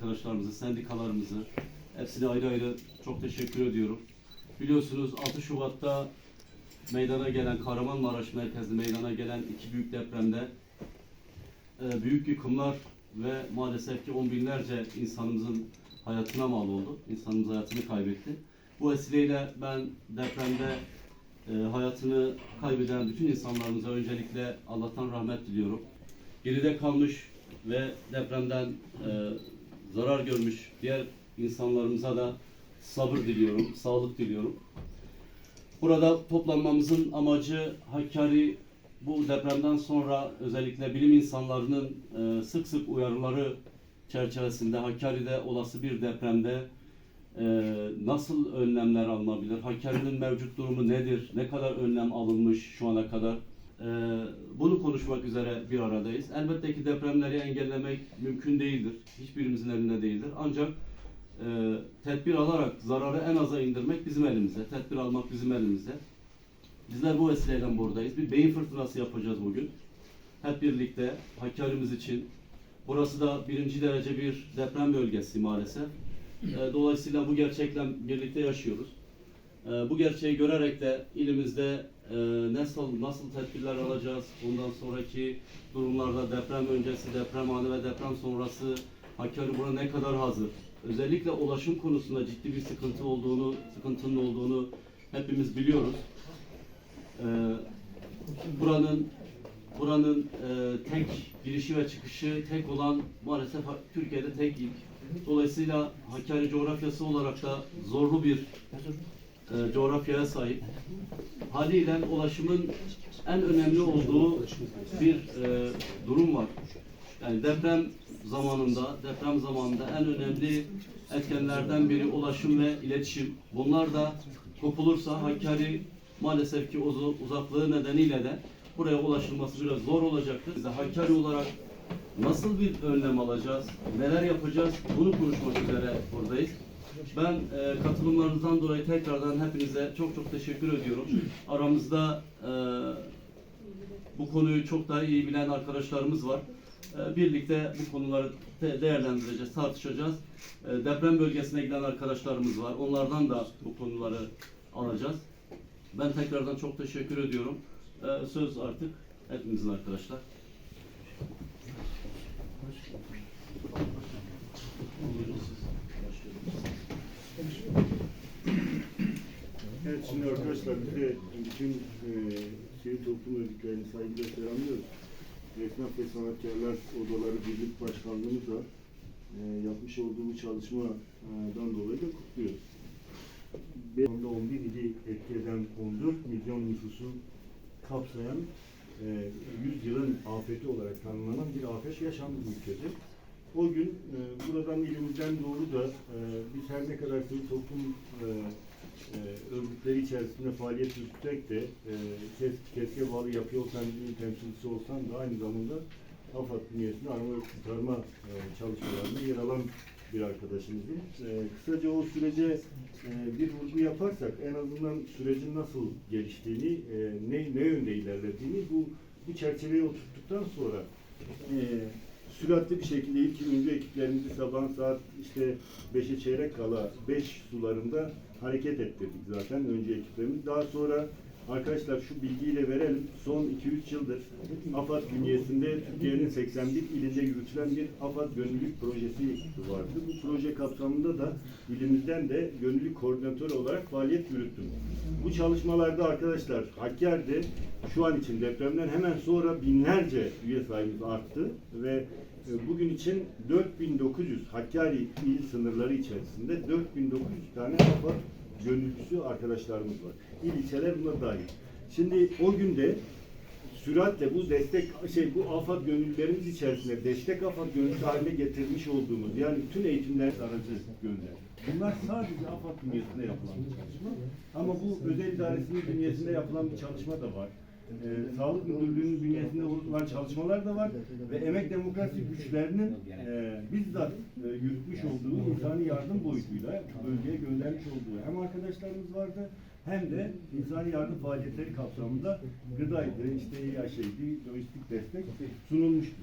arkadaşlarımızı, sendikalarımızı hepsine ayrı ayrı çok teşekkür ediyorum. Biliyorsunuz 6 Şubat'ta meydana gelen Kahramanmaraş merkezli meydana gelen iki büyük depremde e, büyük yıkımlar ve maalesef ki on binlerce insanımızın hayatına mal oldu. İnsanımız hayatını kaybetti. Bu vesileyle ben depremde e, hayatını kaybeden bütün insanlarımıza öncelikle Allah'tan rahmet diliyorum. Geride kalmış ve depremden e, zarar görmüş diğer insanlarımıza da sabır diliyorum, sağlık diliyorum. Burada toplanmamızın amacı Hakkari bu depremden sonra özellikle bilim insanlarının e, sık sık uyarıları çerçevesinde Hakkari'de olası bir depremde e, nasıl önlemler alınabilir? Hakkari'nin mevcut durumu nedir? Ne kadar önlem alınmış şu ana kadar? E, bunu konuşmak üzere bir aradayız. Elbette ki depremleri engellemek mümkün değildir. Hiçbirimizin elinde değildir. Ancak e, tedbir alarak zararı en aza indirmek bizim elimizde. Tedbir almak bizim elimizde. Bizler bu vesileyle buradayız. Bir beyin fırtınası yapacağız bugün. Hep birlikte Hakkari'miz için. Burası da birinci derece bir deprem bölgesi maalesef. E, Dolayısıyla bu gerçekle birlikte yaşıyoruz. E, Bu gerçeği görerek de ilimizde e, nasıl nasıl tedbirler alacağız, bundan sonraki durumlarda deprem öncesi, deprem anı ve deprem sonrası Hakkari buna ne kadar hazır? Özellikle ulaşım konusunda ciddi bir sıkıntı olduğunu, sıkıntının olduğunu hepimiz biliyoruz. E, Buranın buranın e, tek girişi ve çıkışı tek olan maalesef Türkiye'de tek ilk. Dolayısıyla Hakkari coğrafyası olarak da zorlu bir e, coğrafyaya sahip. Haliyle ulaşımın en önemli olduğu bir e, durum var. Yani deprem zamanında, deprem zamanında en önemli etkenlerden biri ulaşım ve iletişim. Bunlar da kopulursa Hakkari maalesef ki uzaklığı nedeniyle de buraya ulaşılması biraz zor olacaktır. Biz de Hakkari olarak nasıl bir önlem alacağız, neler yapacağız bunu konuşmak üzere buradayız. Ben e, katılımlarınızdan dolayı tekrardan hepinize çok çok teşekkür ediyorum. Aramızda e, bu konuyu çok daha iyi bilen arkadaşlarımız var. E, birlikte bu konuları de- değerlendireceğiz, tartışacağız. E, deprem bölgesine giden arkadaşlarımız var. Onlardan da bu konuları alacağız. Ben tekrardan çok teşekkür ediyorum. E, söz artık hepimizin arkadaşlar. Buyurun şimdi arkadaşlar bir de bütün e, sivil toplum örgütlerini saygıyla selamlıyoruz. Esnaf ve Sanatkarlar Odaları Birlik Başkanlığımız da e, yapmış olduğu bu çalışmadan dolayı da kutluyoruz. Ve onda 11 ili etki eden 14 milyon nüfusu kapsayan e, 100 yılın afeti olarak tanımlanan bir afet yaşandı bu ülkede. O gün e, buradan ilimizden doğru da e, biz her ne kadar sivil toplum e, e, örgütleri içerisinde faaliyet yürütsek de e, kes, keske bağlı yapı olsan bir temsilcisi olsan da aynı zamanda AFAD bünyesinde arama kurtarma e, çalışmalarında yer alan bir arkadaşımızım. E, kısaca o sürece e, bir vurgu yaparsak en azından sürecin nasıl geliştiğini, e, ne, ne yönde ilerlediğini bu, bu çerçeveye oturttuktan sonra e, süratli bir şekilde ilk öncü ekiplerimizi sabah saat işte 5'e çeyrek kala 5 sularında hareket ettirdik zaten önce ekiplerimiz. Daha sonra arkadaşlar şu bilgiyi de verelim. Son 2-3 yıldır AFAD bünyesinde Türkiye'nin 81 ilinde yürütülen bir AFAD gönüllülük projesi vardı. Bu proje kapsamında da ilimizden de gönüllülük koordinatörü olarak faaliyet yürüttüm. Bu çalışmalarda arkadaşlar Hakkari'de şu an için depremden hemen sonra binlerce üye sayımız arttı ve e, bugün için 4900 Hakkari il sınırları içerisinde 4900 tane AFAD gönüllüsü arkadaşlarımız var. İl ilçeler buna dahil. Şimdi o günde süratle bu destek şey bu AFAD gönüllülerimiz içerisinde destek AFAD gönüllüsü haline getirmiş olduğumuz yani bütün eğitimler aracı gönder. Bunlar sadece AFAD bünyesinde yapılan bir çalışma. Ama bu özel idaresinin bünyesinde yapılan bir çalışma da var. Ee, Sağlık Müdürlüğü'nün bünyesinde yapılan çalışmalar da var ve emek demokrasi güçlerinin e, bizzat e, yürütmüş olduğu insani yardım boyutuyla bölgeye göndermiş olduğu hem arkadaşlarımız vardı hem de insani yardım faaliyetleri kapsamında gıdaydı, işte yaşaydı, lojistik destek sunulmuştu.